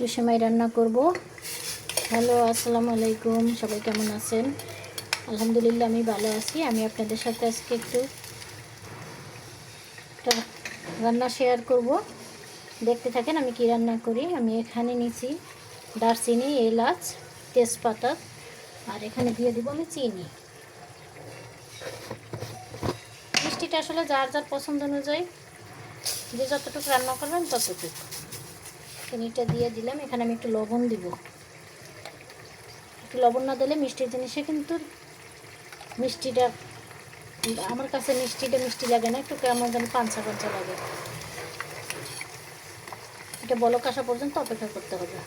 একটু সেমাই রান্না করব। হ্যালো, আসসালামু আলাইকুম। সবাই কেমন আছেন? আলহামদুলিল্লাহ, আমি ভালো আছি। আমি আপনাদের সাথে আজকে একটু রান্না শেয়ার করব। দেখতে থাকেন আমি কি রান্না করি। আমি এখানে নিছি দারচিনি, এলাচ, তেজপাতা, আর এখানে দিয়ে দিব আমি চিনি। মিষ্টিটা আসলে যার যার পছন্দ অনুযায়ী যে যতটুকু রান্না করবেন ততটুকু। চিনিটা দিয়ে দিলাম। এখানে আমি একটু লবণ দিব। একটু লবণ না দিলে মিষ্টির জিনিসে কিন্তু মিষ্টিটা, আমার কাছে মিষ্টিটা মিষ্টি লাগে না, একটু কেমন যেন পাঞ্চা পাঞ্চা লাগে। এটা বলক আসা পর্যন্ত অপেক্ষা করতে হবে।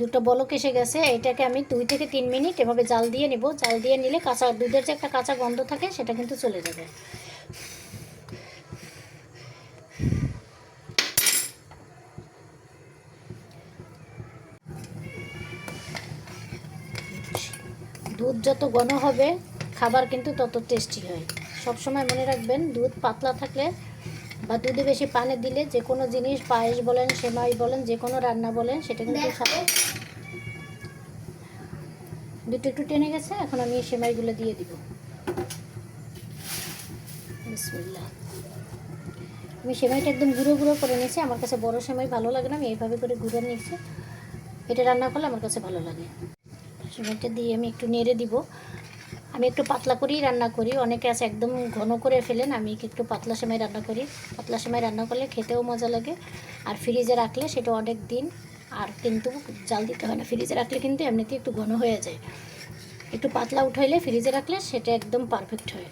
দুটো বলক এসে গেছে। এটাকে আমি দুই থেকে তিন মিনিট এভাবে জাল দিয়ে নেব। জাল দিয়ে নিলে কাঁচা দুধের যে একটা কাঁচা গন্ধ থাকে, সেটা কিন্তু চলে যাবে। দুধ যত ঘন হবে খাবার কিন্তু তত টেস্টি হয়। সব সময় মনে রাখবেন দুধ পাতলা থাকলে বা দুধে বেশি পানি দিলে যে কোনো জিনিস পায়েস বলেন সেমাই বলেন যে কোনো রান্না বলেন সেটা কিন্তু সব- দুধটা একটু টেনে গেছে এখন আমি সেমাইগুলো দিয়ে দিব। আমি সেমাইটা একদম গুঁড়ো গুঁড়ো করে নিয়েছি আমার কাছে বড় সেমাই ভালো লাগে না আমি এইভাবে করে গুঁড়ো নিয়েছি। এটা রান্না করলে আমার কাছে ভালো লাগে। সেমাইটা দিয়ে আমি একটু নেড়ে দিব। আমি একটু পাতলা করেই রান্না করি। অনেকে আছে একদম ঘন করে ফেলেন, আমি একটু পাতলা সেমাই রান্না করি। পাতলা সেমাই রান্না করলে খেতেও মজা লাগে। আর ফ্রিজে রাখলে সেটা অনেক দিন আর কিন্তু জাল দিতে হয় না। ফ্রিজে রাখলে কিন্তু এমনিতে একটু ঘন হয়ে যায়। একটু পাতলা উঠাইলে ফ্রিজে রাখলে সেটা একদম পারফেক্ট হয়।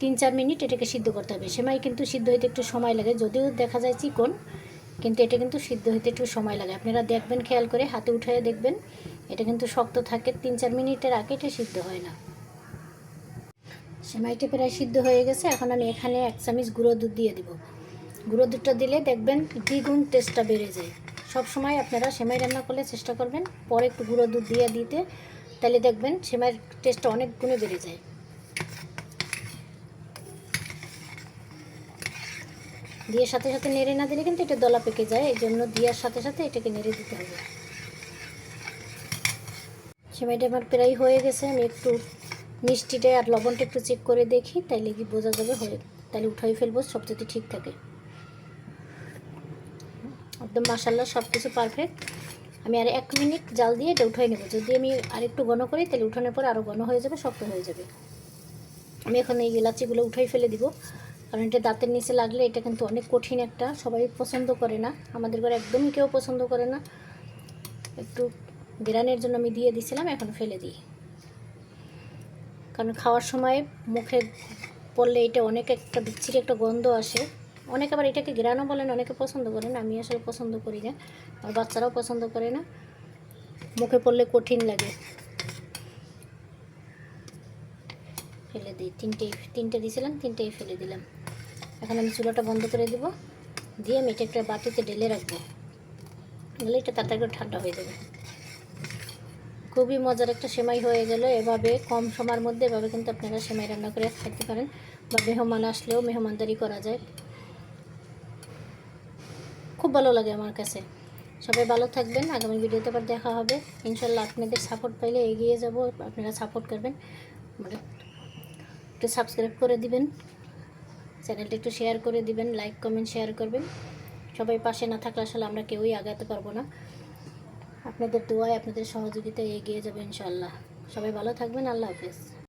তিন চার মিনিট এটাকে সিদ্ধ করতে হবে। সেমাই কিন্তু সিদ্ধ হইতে একটু সময় লাগে। যদিও দেখা যায় চিকন কিন্তু এটা কিন্তু সিদ্ধ হইতে একটু সময় লাগে। আপনারা দেখবেন, খেয়াল করে হাতে উঠাইয়ে দেখবেন, এটা কিন্তু শক্ত থাকে তিন চার মিনিটের আগে এটা সিদ্ধ হয় না। সেমাইটা প্রায় সিদ্ধ হয়ে গেছে, এখন আমি এখানে এক চামচ গুঁড়ো দুধ দিয়ে দিব। গুঁড়ো দুধটা দিলে দেখবেন দ্বিগুণ টেস্টটা বেড়ে যায়। সব সময় আপনারা সেমাই রান্না করলে চেষ্টা করবেন, পরে একটু গুঁড়ো দুধ দিয়ে দিতে, তাহলে দেখবেন সেমাইয়ের টেস্টটা অনেক গুণে বেড়ে যায়। দিয়ে সাথে সাথে নেড়ে না দিলে কিন্তু এটা দলা পেকে যায়, এই জন্য দেওয়ার সাথে সাথে এটাকে নেড়ে দিতে হবে। সেমাইটা আমার প্রায় হয়ে গেছে, আমি একটু মিষ্টিটা আর লবণটা একটু চেক করে দেখি, তাইলে কি বোঝা যাবে, হয়ে তাহলে উঠাই ফেলব, সব যদি ঠিক থাকে। একদম মাসাল্লা সব কিছু পারফেক্ট আমি আর এক মিনিট জাল দিয়ে এটা উঠাই নেব। যদি আমি আর একটু ঘন করি তাহলে উঠানোর পর আরও ঘন হয়ে যাবে, শক্ত হয়ে যাবে। আমি এখন এই এলাচিগুলো উঠাই ফেলে দিব। কারণ এটা দাঁতের নিচে লাগলে এটা কিন্তু অনেক কঠিন একটা, সবাই পছন্দ করে না। আমাদের ঘরে একদমই কেউ পছন্দ করে না। একটু গ্রানের জন্য আমি দিয়ে দিছিলাম, এখন ফেলে দিই। কারণ খাওয়ার সময় মুখে পড়লে এটা অনেক একটা বিচ্ছিরি একটা গন্ধ আসে। অনেক আবার এটাকে গ্রানও বলেন, অনেকে পছন্দ করেন আমি আসলে পছন্দ করি না। আর বাচ্চারাও পছন্দ করে না। মুখে পড়লে কঠিন লাগে। ফেলে দিই, তিনটেই, তিনটে দিয়েছিলাম তিনটেই ফেলে দিলাম। এখন আমি চুলাটা বন্ধ করে দেবো। দিয়ে আমি এটা একটা বাটিতে ঢেলে রাখব। ঢেলে এটা তাড়াতাড়ি করে ঠান্ডা হয়ে যাবে। খুবই মজার একটা সেমাই হয়ে গেল। এভাবে কম সময়ের মধ্যে এভাবে কিন্তু আপনারা সেমাই রান্না করে খেতে পারেন বা মেহমান আসলেও মেহমানদারি করা যায়। খুব ভালো লাগে আমার কাছে। সবাই ভালো থাকবেন। আগামী ভিডিওতে আবার দেখা হবে। ইনশাল্লাহ আপনাদের সাপোর্ট পাইলে এগিয়ে যাব। আপনারা সাপোর্ট করবেন। মানে একটু সাবস্ক্রাইব করে দিবেন। চ্যানেলটা একটু শেয়ার করে দিবেন, লাইক, কমেন্ট, শেয়ার করবেন। সবাই পাশে না থাকলে আসলে আমরা কেউই আগাতে পারব না। আপনাদের দোয়ায়, আপনাদের সহযোগিতায় এগিয়ে যাবে ইনশাল্লাহ সবাই ভালো থাকবেন, আল্লাহ হাফেজ।